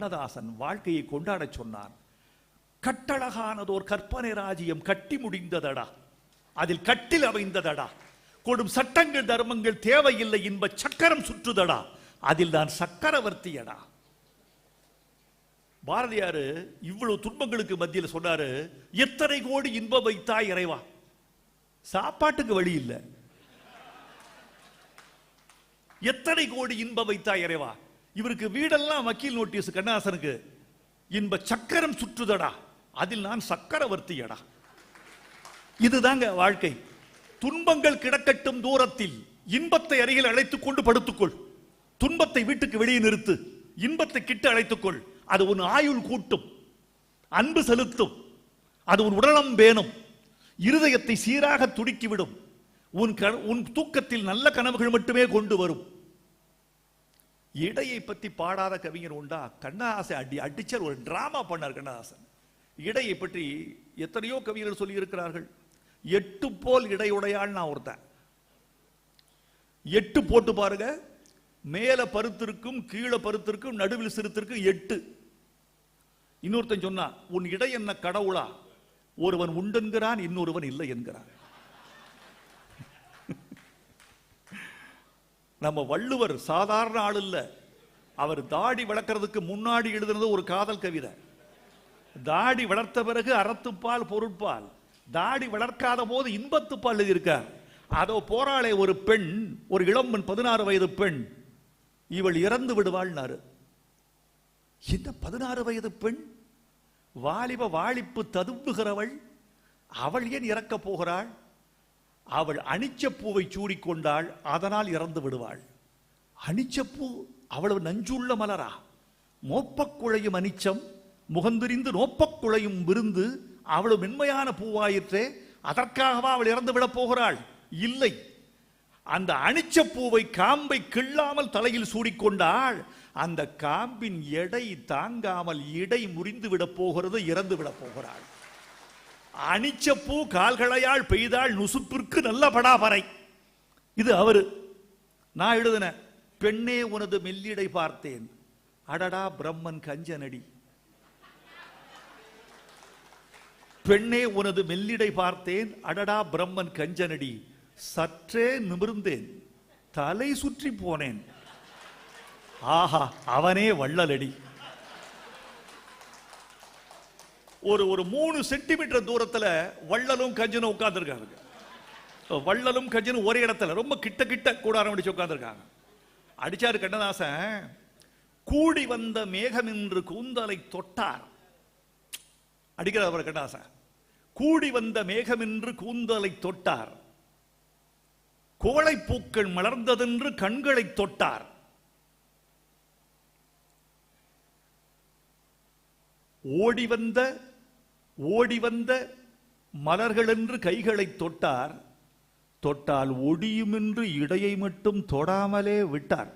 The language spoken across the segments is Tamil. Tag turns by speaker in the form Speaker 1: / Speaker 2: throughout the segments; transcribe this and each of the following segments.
Speaker 1: கண்ணதாசன் வாழ்க்கையை கொண்டாட சொன்னான் கட்டழகானதோர் கற்பனை ராஜ்யம் கட்டி முடிந்ததடா. அதில் கட்டில் அமைந்ததடா. கொடும் சட்டங்கள் தர்மங்கள் தேவையில்லை இன்ப சக்கரம் சுற்றுதடா. அதில் நான் சக்கரவர்த்தியடா. பாரதியாரு இவ்வளவு துன்பங்களுக்கு மத்தியில் சொன்னாரு எத்தனை கோடி இன்பம் வைத்தாய் இறைவா? சாப்பாட்டுக்கு வழி இல்லை. எத்தனை கோடி இன்பம் வைத்தா இறைவா? இவருக்கு வீடெல்லாம் வக்கீல் நோட்டீஸ் கண்ணாசனுக்கு இன்ப சக்கரம் சுற்றுதடா. அதில் நான் சக்கரவர்த்தியடா. இதுதாங்க வாழ்க்கை. துன்பங்கள் கிடக்கட்டும் தூரத்தில் இன்பத்தை அருகில் அழைத்துக் கொண்டு படுத்துக்கொள். துன்பத்தை வீட்டுக்கு வெளியே நிறுத்து. இன்பத்தை கிட்ட அழைத்துக்கொள் அது உன் ஆயுள் கூட்டும். அன்பு செலுத்தும். அது உன் உடலம் வேணும் இருதயத்தை சீராக துடுக்கிவிடும். உன் உன் தூக்கத்தில் நல்ல கனவுகள் மட்டுமே கொண்டு வரும். இடையை பத்தி பாடாத கவிஞர் உண்டா? கண்ணதாசன் அடி அடிச்சர் ஒரு டிராமா பண்ணார் கண்ணதாசன் இடையை பற்றி எத்தனையோ கவிஞர்கள் சொல்லி இருக்கிறார்கள் எட்டு போல் இடையுடையாள் நான் ஒருத்தன். எட்டு போட்டு பாருங்க. மேல பருத்திருக்கும் கீழே பருத்திருக்கும் நடுவில் சிறுத்திருக்கும் எட்டு. இன்னொருத்தன் சொன்னா உன் இடை என்ன கடவுளா? ஒருவன் உண்டென்கிறான் இன்னொருவன் இல்லை என்கிறான். நம்ம வள்ளுவர் சாதாரண ஆள் இல்லை. அவர் தாடி வளர்க்கறதுக்கு முன்னாடி எழுதுனது ஒரு காதல் கவிதை. தாடி வளர்த்த பிறகு அறத்துப்பால் பொருட்பால். தாடி வளர்க்காத போது இன்பத்துப்பால் எழுதியிருக்கார். அதோ போராளே ஒரு பெண் ஒரு இளம்பெண் பதினாறு வயது பெண். இவள் இறந்து விடுவாள்னாரு. இந்த பதினாறு வயது பெண் வாலிப வாழிப்பு ததும்புகிறவள் அவள் ஏன் இறக்கப் போகிறாள்? அவள் அனிச்சப்பூவை சூடிக்கொண்டாள் அதனால் இறந்து விடுவாள். அனிச்சப்பூ அவ்வளவு நஞ்சுள்ள மலரா? மோப்பக் குழையும் அனிச்சம் முகந்திரிந்து நோப்பக் குழையும் விருந்து அவ்வளவு மென்மையான பூவாயிற்றே அதற்காகவா அவள் இறந்து விடப் போகிறாள்? இல்லை. அந்த அனிச்சப்பூவை காம்பை கிள்ளாமல் தலையில் சூடிக்கொண்டாள் அந்த காம்பின் எடை தாங்காமல் இடை முறிந்து விடப் போகிறது இறந்து விடப் போகிறாள். அணிச்சப்பூ கால்களையால் பெய்தாள் நுசுப்பிற்கு நல்ல படாபறை. இது அவரு. நான் எழுதின பெண்ணே உனது மெல்லிடை பார்த்தேன். அடடா பிரம்மன் கஞ்சனடி. பெண்ணே உனது மெல்லிடை பார்த்தேன். அடடா பிரம்மன் கஞ்சனடி. சற்றே நிமிர்ந்தேன். தலை சுற்றி போனேன். ஆஹா அவனே வள்ளலடி. ஒரு ஒரு மூணு சென்டிமீட்டர் தூரத்துல வள்ளலும் கஞ்சனும் உட்காந்துருக்காங்க வள்ளலும் கஞ்சனும் ஒரே இடத்துல. ரொம்ப கிட்ட கிட்ட கூடாரம் அடிச்சு உட்கார்ந்துருக்காங்க. அடிச்சாரு கண்ணதாசன் கூடி வந்த மேகம் என்று கூந்தலை தொட்டார். அடிக்கிறார் அவர் கண்ணதாசன். கூடி வந்த மேகம் என்று கூந்தலை தொட்டார். கோழைப்பூக்கள் மலர்ந்ததென்று கண்களை தொட்டார். ஓடி வந்த ஓடி வந்த மலர்கள் என்று கைகளை தொட்டார். தொட்டால் ஒடியும் என்று இடையை மட்டும் தொடாமலே விட்டார்.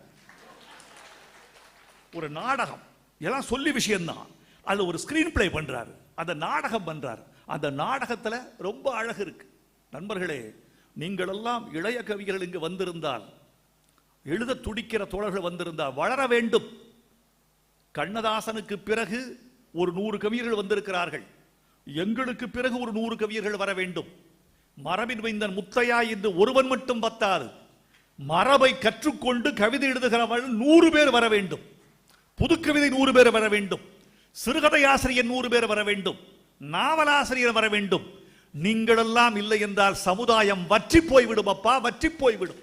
Speaker 1: ஒரு நாடகம். எல்லாம் சொல்லி விஷயம்தான். அது ஒரு ஸ்கிரீன் பிளே பண்றாரு. அந்த நாடகம் பண்றார். அந்த நாடகத்துல ரொம்ப அழகு இருக்கு. நண்பர்களே நீங்கள் எல்லாம் இளைய கவிஞர்கள் இங்கு வந்திருந்தால் எழுத துடிக்கிற தோழர்கள் வந்திருந்தால் வளர வேண்டும். கண்ணதாசனுக்கு பிறகு ஒரு நூறு கவிஞர்கள் வந்திருக்கிறார்கள். எங்களுக்கு பிறகு ஒரு நூறு கவியர்கள் வர வேண்டும். மரபின் வைந்தன் முத்தையா என்று ஒருவன் மட்டும் பத்தாது. மரபை கற்றுக்கொண்டு கவிதை எழுதுகிறவர்கள் நூறு பேர் வர வேண்டும். புதுக்கவிதை நூறு பேர் வர வேண்டும். சிறுகதை ஆசிரியர் நூறு பேர் வர வேண்டும். நாவலாசிரியர் வர வேண்டும். நீங்களெல்லாம் இல்லை என்றால் சமுதாயம் வற்றி போய்விடும் அப்பா வற்றி போய்விடும்.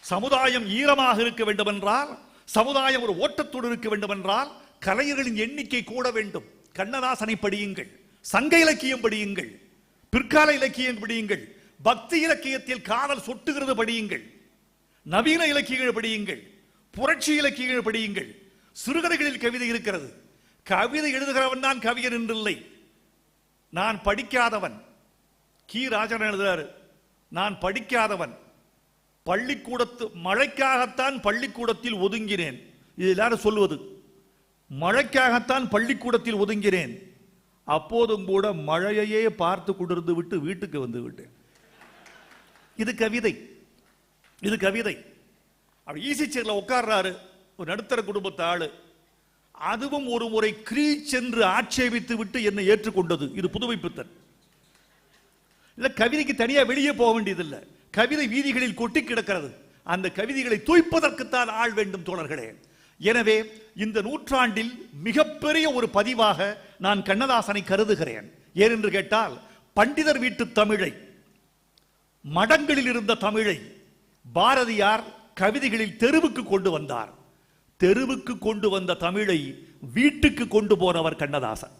Speaker 1: சமுதாயம் ஈரமாக இருக்க வேண்டும் என்றால் சமுதாயம் ஒரு ஓட்டத்தோடு இருக்க வேண்டும் என்றால் கலைஞர்களின் எண்ணிக்கை கூட வேண்டும். கண்ணதாசனை படியுங்கள். சங்க இலக்கியம் படியுங்கள் பிற்கால இலக்கியம் படியுங்கள் பக்தி இலக்கியத்தில் காதல் சொட்டுகிறது படியுங்கள் நவீன இலக்கியங்கள் படியுங்கள் புரட்சி இலக்கியங்கள் படியுங்கள். சிறுகதைகளில் கவிதை இருக்கிறது. கவிதை எழுதுகிறவன் தான் கவிஞர் என்றில்லை. நான் படிக்காதவன். கி. ராஜன் எழுதுறாரு நான் படிக்காதவன். பள்ளிக்கூடத்து மழைக்காகத்தான் பள்ளிக்கூடத்தில் ஒதுங்கினேன். இது எல்லாரும் சொல்லுவது மழைக்காகத்தான் பள்ளிக்கூடத்தில் ஒதுங்கினேன். அப்போதும் கூட மழையையே பார்த்து கொண்டிருந்து விட்டு வீட்டுக்கு வந்து விட்டேன். இது கவிதை. இது கவிதை. அப்படி ஈசி சேர்ல உட்கார்றாரு. ஒரு நடுத்தர குடும்பத்து ஆளு. அதுவும் ஒரு முறை கிரீச் என்று ஆட்சேபித்து விட்டு என்னை ஏற்றுக்கொண்டது. இது புதுமைப்பித்தன் இல்ல கவிதைக்கு தனியா வெளியே போக வேண்டியதில்லை. கவிதை வீதிகளில் கொட்டி கிடக்கிறது. அந்த கவிதைகளை தூய்ப்பதற்குத்தான் ஆள் வேண்டும் தோழர்களே. எனவே இந்த நூற்றாண்டில் மிகப்பெரிய ஒரு பதிவாக நான் கண்ணதாசனை கருதுகிறேன். ஏனென்று கேட்டால் பண்டிதர் வீட்டு தமிழை மடங்களில் இருந்த தமிழை பாரதியார் கவிதைகளில் தெருவுக்கு கொண்டு வந்தார். தெருவுக்கு கொண்டு வந்த தமிழை வீட்டுக்கு கொண்டு போனவர் கண்ணதாசன்.